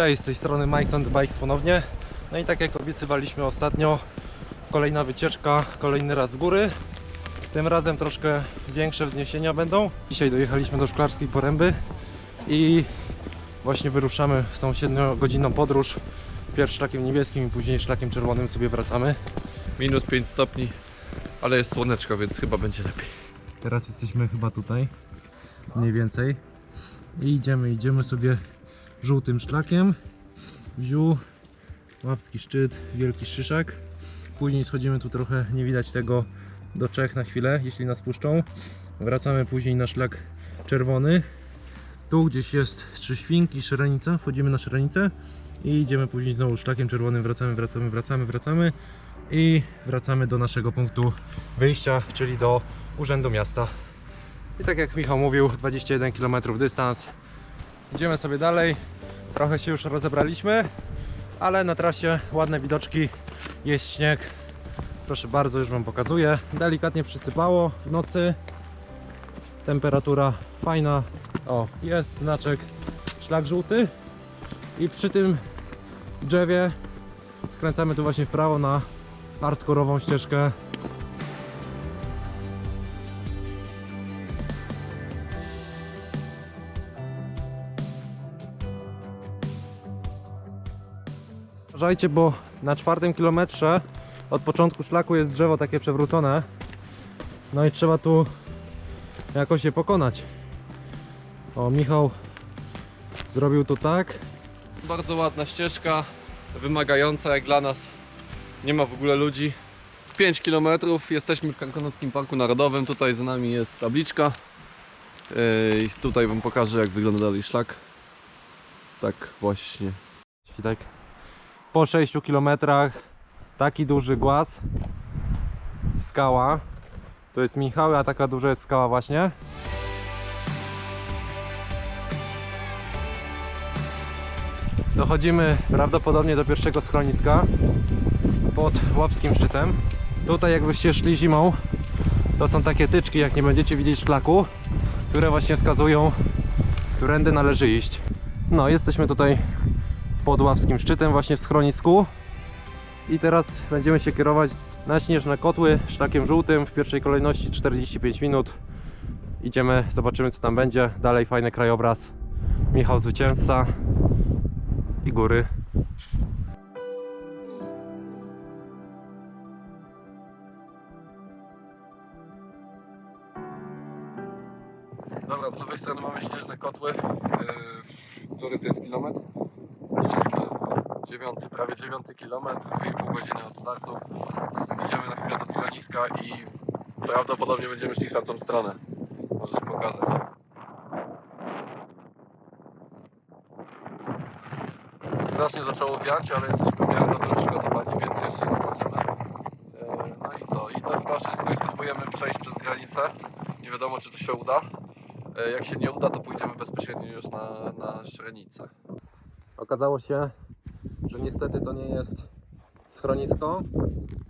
Cześć, z tej strony Mike on the Bikes ponownie. No i tak jak obiecywaliśmy ostatnio, kolejna wycieczka, kolejny raz w góry. Tym razem troszkę większe wzniesienia będą. Dzisiaj dojechaliśmy do Szklarskiej Poręby i właśnie wyruszamy w tą 7-godzinną podróż. Pierw szlakiem niebieskim i później szlakiem czerwonym sobie wracamy. Minus 5 stopni, ale jest słoneczko, więc chyba będzie lepiej. Teraz jesteśmy chyba tutaj, mniej więcej. I idziemy, idziemy sobie żółtym szlakiem. Wziu, łapski szczyt, wielki szyszak. Później schodzimy tu trochę, nie widać tego, do Czech na chwilę, jeśli nas puszczą. Wracamy później na szlak czerwony. Tu gdzieś jest trzy świnki, szerenica, wchodzimy na szerenicę i idziemy później znowu szlakiem czerwonym, wracamy, wracamy, wracamy, wracamy i wracamy do naszego punktu wyjścia, czyli do Urzędu Miasta. I tak jak Michał mówił, 21 km dystans. Idziemy sobie dalej. Trochę się już rozebraliśmy, ale na trasie ładne widoczki, jest śnieg. Proszę bardzo, już Wam pokazuję. Delikatnie przysypało w nocy. Temperatura fajna. O, jest znaczek szlak żółty. I przy tym drzewie skręcamy tu właśnie w prawo na hardkorową ścieżkę Uważajcie, bo na czwartym kilometrze od początku szlaku jest drzewo takie przewrócone. No i trzeba tu jakoś je pokonać. O, Michał zrobił to tak. Bardzo ładna ścieżka, wymagająca jak dla nas. Nie ma w ogóle ludzi. 5 km, jesteśmy w Karkonotskim Parku Narodowym. Tutaj za nami jest tabliczka. Yy, I tutaj Wam pokażę jak wygląda dalej szlak. Tak właśnie. I tak po 6 kilometrach taki duży głaz, skała. To jest Michał, a taka duża jest skała właśnie. Dochodzimy prawdopodobnie do pierwszego schroniska pod Łapskim Szczytem. Tutaj jakbyście szli zimą, to są takie tyczki, jak nie będziecie widzieć szlaku, które właśnie wskazują, którędy należy iść. No, jesteśmy tutaj pod Łapskim Szczytem, właśnie w schronisku. I teraz będziemy się kierować na Śnieżne Kotły szlakiem żółtym. W pierwszej kolejności 45 minut. Idziemy, zobaczymy co tam będzie. Dalej fajny krajobraz. Michał Zwycięzca i góry. Dobra, z lewej strony mamy śnieżne kotły. Yy, który to jest kilometr? Dziewiąty, prawie dziewiąty kilometr, 2,5 godziny od startu. Idziemy na chwilę do schroniska i prawdopodobnie będziemy szli w tamtą stronę. Możesz pokazać. Strasznie zaczęło wiać, ale jesteśmy w dobrze przygotowani, więc jeszcze nie będziemy. Yy, No i co? I to chyba wszystko i spróbujemy przejść przez granicę. Nie wiadomo czy to się uda. E, Jak się nie uda, to pójdziemy bezpośrednio już na, na Śrenicę. Okazało się, że niestety to nie jest schronisko,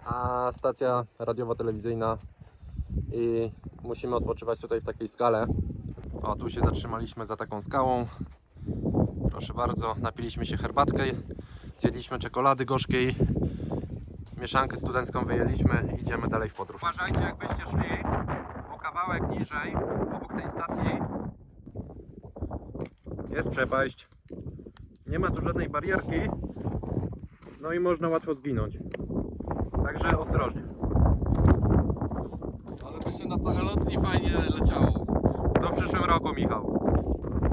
a stacja radiowo-telewizyjna i musimy odpoczywać tutaj w takiej skale. O, tu się zatrzymaliśmy za taką skałą. Proszę bardzo, napiliśmy się herbatkę, zjedliśmy czekolady gorzkiej, mieszankę studencką wyjęliśmy idziemy dalej w podróż. Uważajcie, jakbyście szli o kawałek niżej, obok tej stacji. Jest przepaść. Nie ma tu żadnej barierki. No i można łatwo zginąć. Także ostrożnie. Ale by się na paralotni fajnie leciało. To w przyszłym roku, Michał.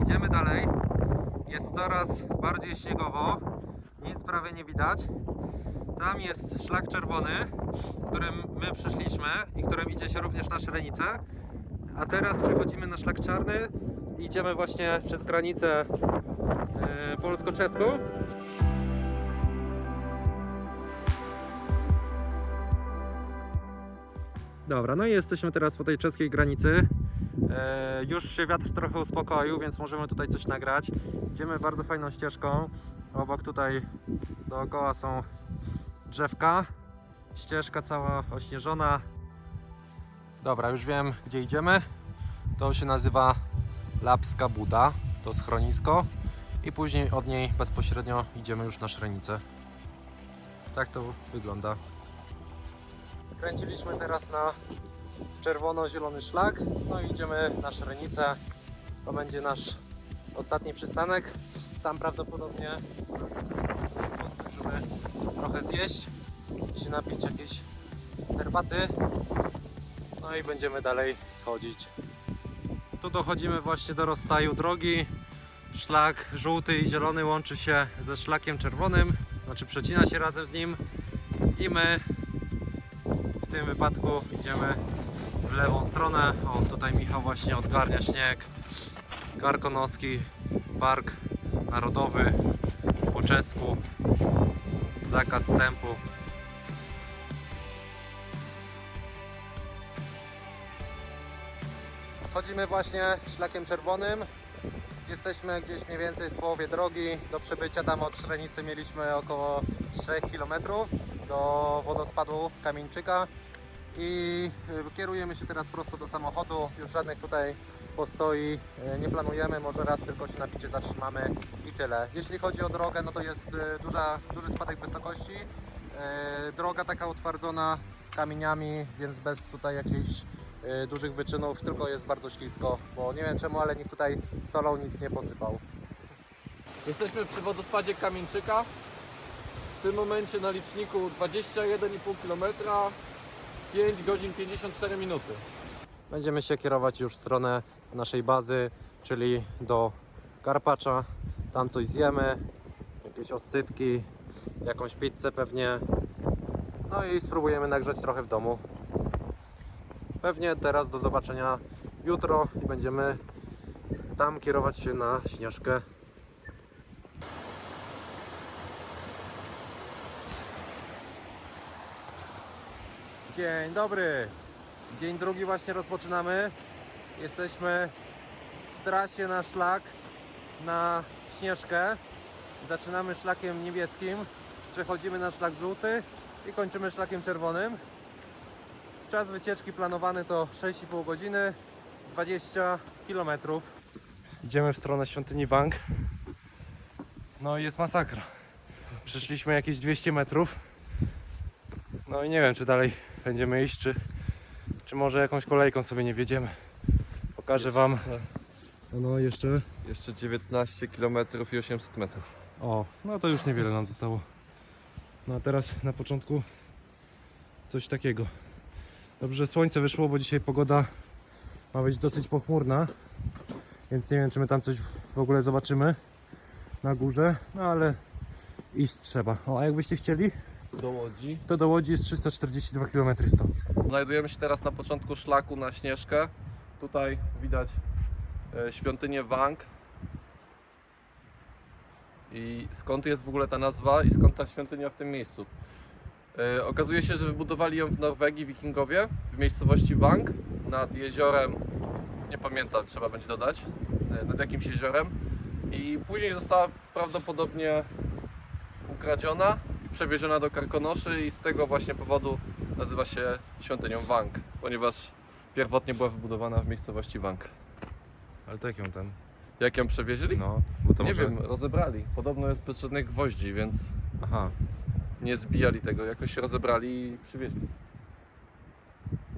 Idziemy dalej. Jest coraz bardziej śniegowo. Nic prawie nie widać. Tam jest szlak czerwony, którym my przyszliśmy i którym idzie się również na Szrenicę. A teraz przechodzimy na szlak czarny. Idziemy właśnie przez granicę e, polsko-czeską. Dobra, no i jesteśmy teraz po tej czeskiej granicy. E, już się wiatr trochę uspokoił, więc możemy tutaj coś nagrać. Idziemy bardzo fajną ścieżką. Obok tutaj dookoła są drzewka. Ścieżka cała ośnieżona. Dobra, już wiem gdzie idziemy. To się nazywa Lapska Buda. To schronisko. i później od niej bezpośrednio idziemy już na Szrenicę. Tak to wygląda. Skręciliśmy teraz na czerwono-zielony szlak, no i idziemy na Szrenicę. To będzie nasz ostatni przystanek. Tam prawdopodobnie spojrzymy trochę zjeść i się napić jakiejś herbaty. No i będziemy dalej schodzić. Tu dochodzimy właśnie do rozstaju drogi. Szlak żółty i zielony łączy się ze szlakiem czerwonym, znaczy przecina się razem z nim i my w tym wypadku idziemy w lewą stronę. O, tutaj Michał właśnie odgarnia śnieg. Karkonoski Park Narodowy po czesku. Zakaz wstępu. Schodzimy właśnie szlakiem czerwonym. Jesteśmy gdzieś mniej więcej w połowie drogi. Do przebycia tam od Szrenicy mieliśmy około 3 km do wodospadu Kamieńczyka i y, kierujemy się teraz prosto do samochodu. Już żadnych tutaj postoi y, nie planujemy, może raz tylko się na picie zatrzymamy i tyle. Jeśli chodzi o drogę, no to jest y, duża, duży spadek wysokości. Droga taka utwardzona kamieniami, więc bez tutaj jakichś dużych wyczynów, tylko jest bardzo ślisko, bo nie wiem czemu, ale nikt tutaj solą nic nie posypał. Jesteśmy przy wodospadzie Kamieńczyka. W tym momencie na liczniku 21,5 km, 5 godzin 54 minuty. Będziemy się kierować już w stronę naszej bazy, czyli do Karpacza. Tam coś zjemy, jakieś oscypki, jakąś pizzę pewnie. No i spróbujemy nagrzać trochę w domu. Pewnie teraz do zobaczenia jutro i będziemy tam kierować się na Śnieżkę. Dzień dobry. Dzień drugi właśnie rozpoczynamy. Jesteśmy w trasie na szlak na Śnieżkę. Zaczynamy szlakiem niebieskim, przechodzimy na szlak żółty i kończymy szlakiem czerwonym. Czas wycieczki planowany to 6,5 godziny, 20 km. Idziemy w stronę świątyni Wang. No i jest masakra. Przeszliśmy jakieś 200 metrów. No i nie wiem, czy dalej będziemy iść, czy, czy może jakąś kolejką sobie nie wjedziemy. Pokażę Wam. No jeszcze. Jeszcze 19 km i 800 metrów. O, no to już niewiele nam zostało. No a teraz na początku coś takiego. Dobrze, że słońce wyszło, bo dzisiaj pogoda ma być dosyć pochmurna. Więc nie wiem, czy my tam coś w ogóle zobaczymy na górze. No ale iść trzeba. O, a jakbyście chcieli, Do Łodzi. to do Łodzi jest 342 km stąd. Znajdujemy się teraz na początku szlaku na Śnieżkę. Tutaj widać e, świątynię Wang. I skąd jest w ogóle ta nazwa i skąd ta świątynia w tym miejscu? E, Okazuje się, że wybudowali ją w Norwegii wikingowie w miejscowości Wang nad jeziorem, nie pamiętam, trzeba będzie dodać, e, nad jakimś jeziorem. I później została prawdopodobnie ukradziona i przewieziona do Karkonoszy i z tego właśnie powodu nazywa się świątynią Wang, ponieważ pierwotnie była wybudowana w miejscowości Wang. Ale tak ją tam. Jak ją przewieźli? No, bo to nie może... wiem, rozebrali. Podobno jest bez żadnych gwoździ, więc Aha, nie zbijali tego. Jakoś się rozebrali i przywieźli.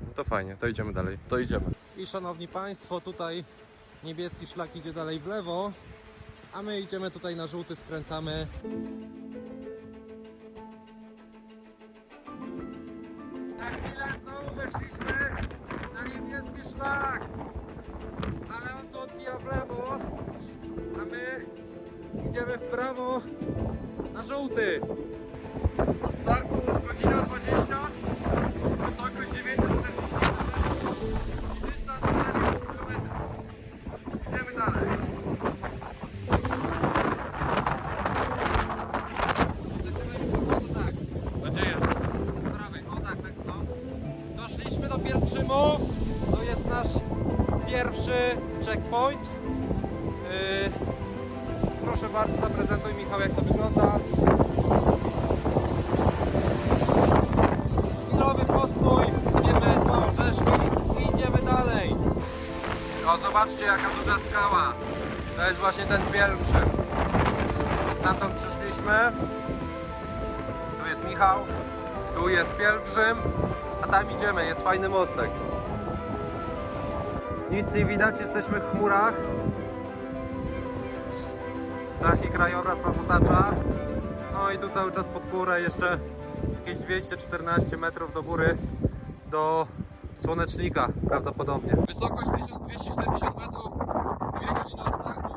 no to fajnie, to idziemy dalej. To idziemy. I szanowni Państwo, tutaj niebieski szlak idzie dalej w lewo, a my idziemy tutaj na żółty, skręcamy. Na chwilę znowu weszliśmy na niebieski szlak, ale on tu odbija w lewo, a my idziemy w prawo na żółty. Od Zobaczcie jaka duża skała. To jest właśnie ten pielgrzym. Stamtąd przyszliśmy. Tu jest Michał, tu jest Pielgrzym, a tam idziemy, jest fajny mostek. Nic nie widać, jesteśmy w chmurach. Taki krajobraz nas otacza. No i tu cały czas pod górę jeszcze jakieś 214 metrów do góry do słonecznika prawdopodobnie. Wysokość 1270 metrów, 2 godziny od startu.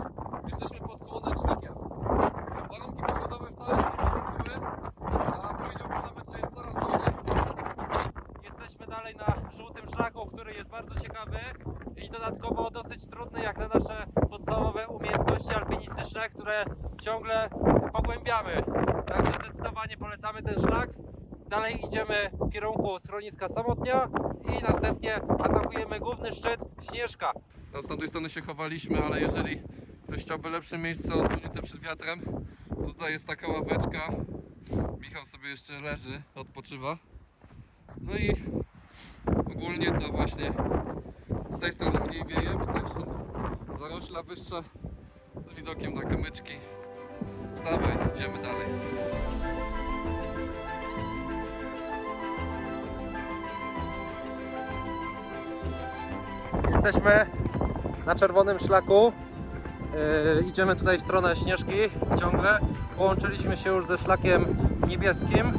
Jesteśmy pod słonecznikiem. Warunki pogodowe wcale się nie poprawiły, a powiedziałbym nawet, że jest coraz gorzej. Jesteśmy dalej na żółtym szlaku, który jest bardzo ciekawy i dodatkowo dosyć trudny jak na nasze podstawowe umiejętności alpinistyczne, które ciągle pogłębiamy. Także zdecydowanie polecamy ten szlak. Dalej idziemy w kierunku schroniska Samotnia i następnie atakujemy główny szczyt Śnieżka. Tam z tamtej strony się chowaliśmy, ale jeżeli ktoś chciałby lepsze miejsce odsłonięte przed wiatrem, to tutaj jest taka ławeczka. Michał sobie jeszcze leży, odpoczywa. No i ogólnie to właśnie z tej strony mniej wieje, bo też są zarośla wyższa z widokiem na kamyczki. Wstawaj, idziemy dalej. Jesteśmy na czerwonym szlaku. Yy, idziemy tutaj w stronę Śnieżki ciągle. Połączyliśmy się już ze szlakiem niebieskim.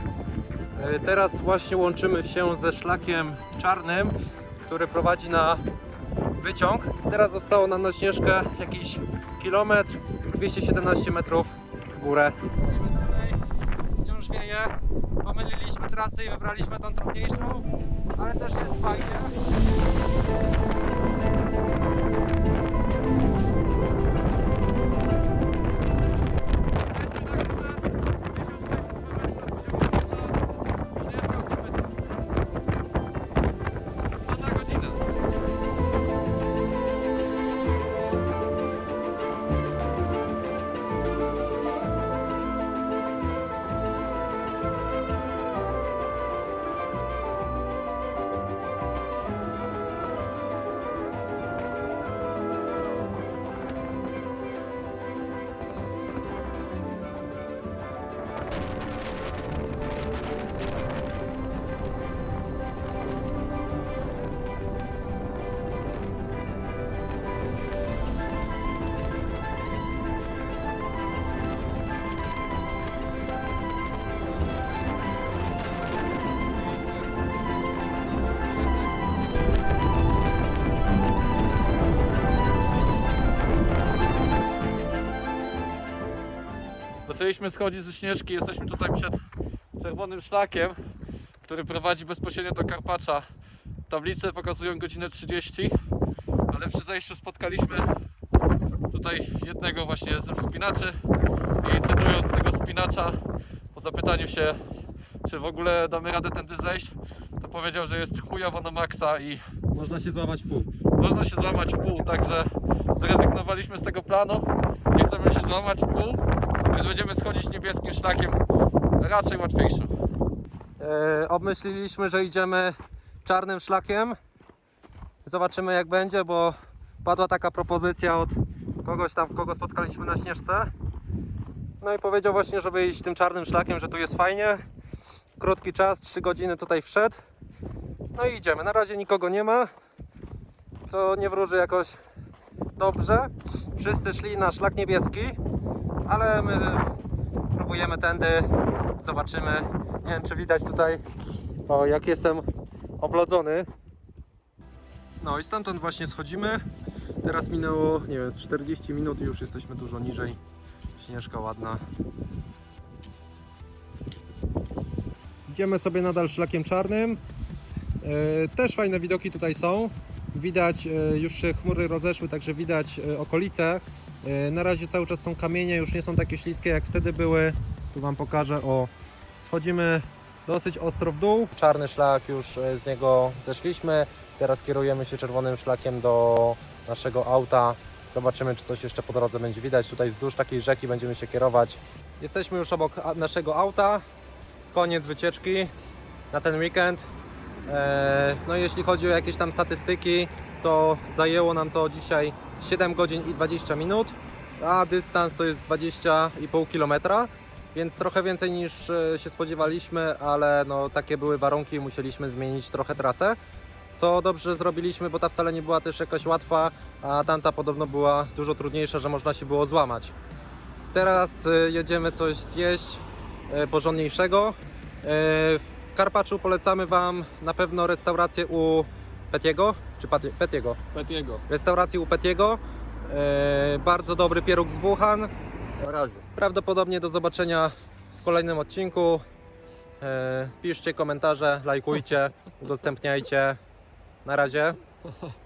Yy, teraz właśnie łączymy się ze szlakiem czarnym, który prowadzi na wyciąg. Teraz zostało nam na Śnieżkę jakiś kilometr, 217 metrów w górę. Wciąż wieje. Pomyliliśmy trasy i wybraliśmy tą trudniejszą, ale też jest fajnie. Zaczęliśmy schodzić ze Śnieżki, jesteśmy tutaj przed czerwonym szlakiem, który prowadzi bezpośrednio do Karpacza. Tablice pokazują godzinę 30, ale przy zejściu spotkaliśmy tutaj jednego właśnie ze wspinaczy i cytując tego spinacza, po zapytaniu się, czy w ogóle damy radę tędy zejść, to powiedział, że jest chujowo na maksa i Można się złamać w pół. można się złamać w pół, także zrezygnowaliśmy z tego planu. Nie chcemy się złamać w pół, więc będziemy schodzić niebieskim szlakiem, raczej łatwiejszym. E, obmyśliliśmy, że idziemy czarnym szlakiem. Zobaczymy jak będzie, bo padła taka propozycja od kogoś tam, kogo spotkaliśmy na Śnieżce. No i powiedział właśnie, żeby iść tym czarnym szlakiem, że tu jest fajnie. Krótki czas, 3 godziny tutaj wszedł. No i idziemy. Na razie nikogo nie ma, co nie wróży jakoś dobrze. Wszyscy szli na szlak niebieski, ale my próbujemy tędy, zobaczymy. Nie wiem, czy widać tutaj, o, jak jestem oblodzony. No i stamtąd właśnie schodzimy. Teraz minęło, nie wiem, z 40 minut i już jesteśmy dużo niżej. Śnieżka ładna. Idziemy sobie nadal szlakiem czarnym. E, Też fajne widoki tutaj są. Widać, e, już się chmury rozeszły, także widać e, okolice. E, Na razie cały czas są kamienie, już nie są takie śliskie jak wtedy były. Tu Wam pokażę, o schodzimy dosyć ostro w dół. Czarny szlak, już e, z niego zeszliśmy. Teraz kierujemy się czerwonym szlakiem do naszego auta. Zobaczymy, czy coś jeszcze po drodze będzie widać. Tutaj wzdłuż takiej rzeki będziemy się kierować. Jesteśmy już obok naszego auta. Koniec wycieczki na ten weekend. E, No jeśli chodzi o jakieś tam statystyki, to zajęło nam to dzisiaj 7 godzin i 20 minut. a dystans to jest 20,5 km, więc trochę więcej niż e, się spodziewaliśmy, ale no, takie były warunki, musieliśmy zmienić trochę trasę. Co dobrze zrobiliśmy, bo ta wcale nie była też jakaś łatwa, a tamta podobno była dużo trudniejsza, że można się było złamać. Teraz e, jedziemy coś zjeść e, porządniejszego. W Karpaczu polecamy Wam na pewno restaurację u Petiego, czy Petiego? Petiego. Restaurację u Petiego. E, Bardzo dobry pieróg z Wuhan. Na razie. Prawdopodobnie do zobaczenia w kolejnym odcinku. E, Piszcie komentarze, lajkujcie, udostępniajcie. Na razie.